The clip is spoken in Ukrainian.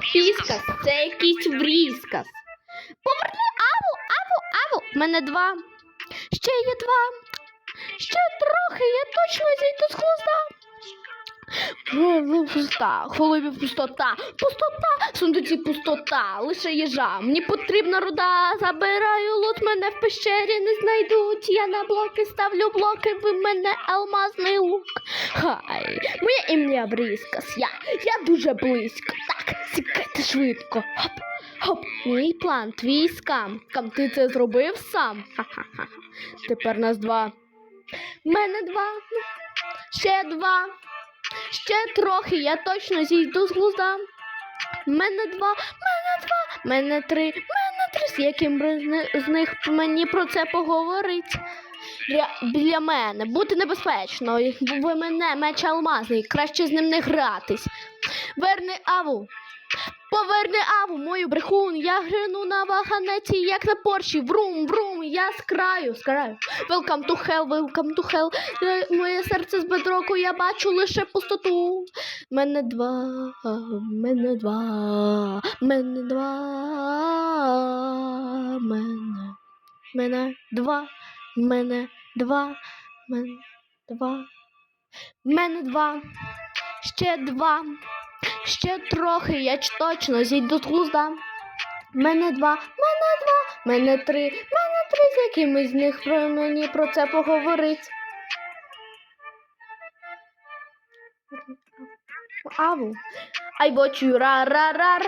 Піскас, це якийсь врізкас. Поверни аву, аву, аву. В мене два. Ще є два. Ще трохи, я точно зійду з хвоста. Пуста, хвилибі пустота, пустота, сундуці пустота, лише їжа. Мені потрібна руда, забираю лут, мене в пещері не знайдуть. Я на блоки ставлю блоки, ви мене алмазний лук. Хай, моє ім'я Бріскас, я, я дуже близько. Так, швидко. Хоп, хоп, мій план, твій скам. Кам ти це зробив сам? Ха-ха-ха. Тепер нас два. Мене два. Ще два. Ще трохи, я точно зійду з глузда. Мене два, мене два, мене три, мене три. З яким з них мені про це поговорить? Біля мене, бути небезпечно. Ви мене, меч алмазний, краще з ним не гратись. Верни аву. Поверни аву, мою брехун, я грину на ваганеці, як на порші. Врум, врум, я з краю, з краю. Welcome to hell, welcome to hell. Е, Моє серце з бедроку, я бачу лише пустоту. Мене два, мене два, мене два, мене, мене два, мене два, мене два, мене два, ще два, ще трохи, я точно зійду з глузда. Мене два, мене два, мене три, мене три, з якими з них про мені про це поговорить. Аву. I watch you ra ra rar.